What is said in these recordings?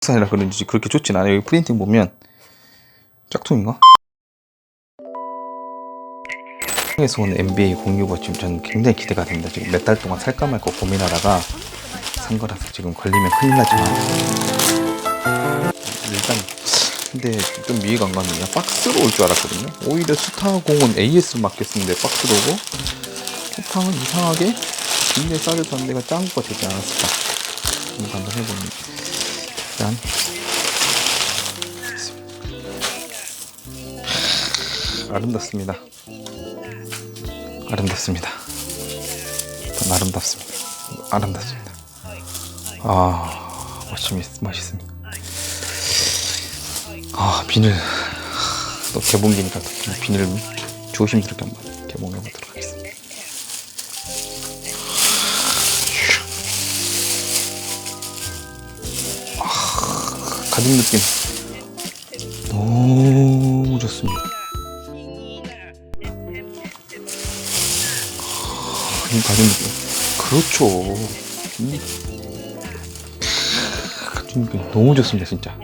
산이라 그런지 그렇게 좋진 않아요. 여기 프린팅 보면 짝퉁인가? 에서 온 NBA 공유버 지금 저는 굉장히 기대가 됩니다. 지금 몇 달 동안 살까 말까 고민하다가 산 거라서 지금 걸리면 큰일 나지만 일단 근데 좀 이해가 안게 박스로 올 줄 알았거든요. 오히려 스타공은 AS 맡겼는데 박스로 오고 쿠팡은 이상하게 굉장히 싸게 샀는데 가 작은 거 되지 않았을까. 이거 한번 해보는 일단 아름답습니다. 아름답습니다. 전 아름답습니다. 아름답습니다. 아, 멋있, 멋있습니다. 아, 비늘. 또 개봉기니까 또 비늘 조심스럽게 한번 개봉해 보도록 하겠습니다. 가죽 느낌. 너무 좋습니다. 이 가죽 느낌. 그렇죠. 이 가죽 느낌 너무 좋습니다, 진짜.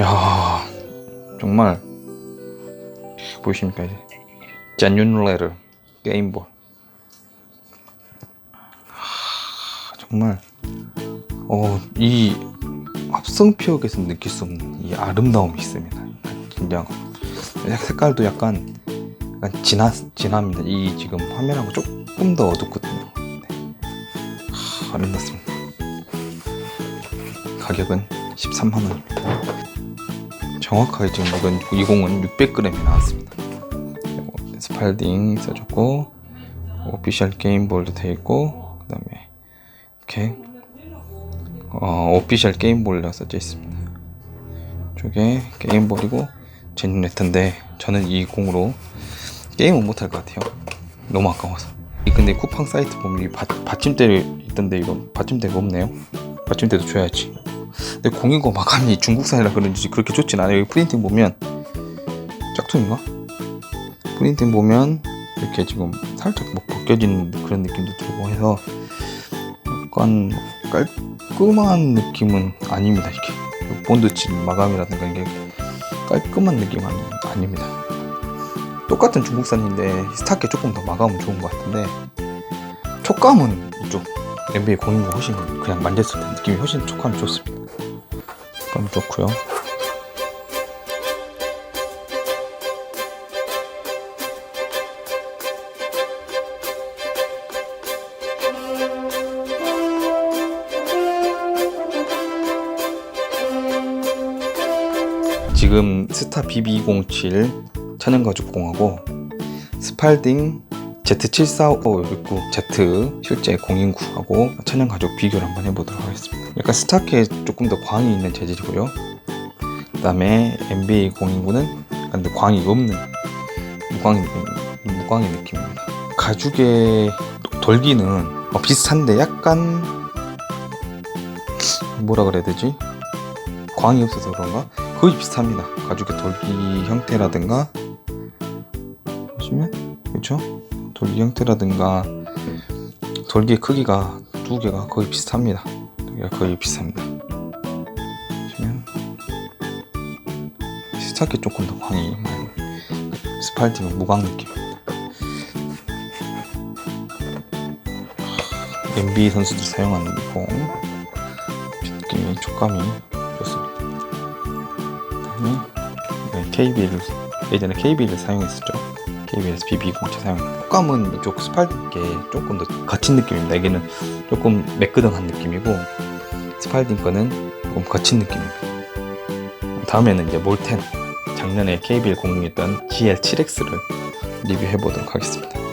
야 정말 보이십니까 이제 잔윤레르 게임볼 하, 정말 어 이 합성피역에서 느낄 수 없는 이 아름다움이 있습니다 진짜 색깔도 약간 약간 진하 진합니다 이 지금 화면하고 조금 더 어둡거든요 네. 하, 아름답습니다 가격은 13만 원입니다. 정확하게 지금 이건 20은 600g이 나왔습니다. 그리고 스팔딩 써줬고 오피셜 게임볼도 돼 있고 그 다음에 이렇게 어, 오피셜 게임볼이라 써져 있습니다. 이쪽에 게임볼이고 제뉴레터인데 저는 이 공으로 게임은 못할 것 같아요. 너무 아까워서. 이 근데 쿠팡 사이트 보면 이 받, 받침대 있던데 이거 받침대가 없네요. 받침대도 줘야지. 근데 공인고 마감이 중국산이라 그런지 그렇게 좋진 않아요. 여기 프린팅 보면 짝퉁인가? 프린팅 보면 이렇게 지금 살짝 뭐 벗겨지는 그런 느낌도 들고 해서 약간 깔 끔한 느낌은 아닙니다. 이렇게 본드칠 마감이라든가 이게 깔끔한 느낌은 아닙니다. 똑같은 중국산인데 스타께 조금 더 마감은 좋은 것 같은데 촉감은 이쪽 NBA 공인고 훨씬 그냥 만졌을 때 느낌이 훨씬 촉감이 좋습니다. 촉감이 좋고요. 지금 스타 BB207 천연가죽공하고 스팔딩 Z74569Z 실제 0인구하고 천연가죽 비교를 한번 해보도록 하겠습니다. 약간 스타크에 조금 더 광이 있는 재질이고요. 그 다음에 0인구는 약간 더 광이 없는 무광의 무광의 느낌입니다. 가죽의 돌기는 어, 비슷한데 약간 뭐라 그래야 되지? 광이 없어서 그런가? 거의 비슷합니다. 가죽의 돌기 형태라든가 보시면 그렇죠? 돌기 형태라든가 돌기의 크기가 두 개가 거의 비슷합니다. 두 개가 거의 비슷합니다. 보시면 스타키 조금 더 광이 많이 스팔팅은 무광 느낌입니다. NBA 선수들이 사용하는 공 느낌이 촉감이. 그다음에 네, KBL 예전에 KBL 사용했었죠. KBS BB 공차 사용. 촉감은 이쪽 스팔딩께 조금 더 거친 느낌입니다. 여기는 조금 매끄덩한 느낌이고 스팔딩 거는 조금 거친 느낌입니다. 다음에는 이제 몰텐 작년에 KBL 공유했던 GL7X를 리뷰해 보도록 하겠습니다.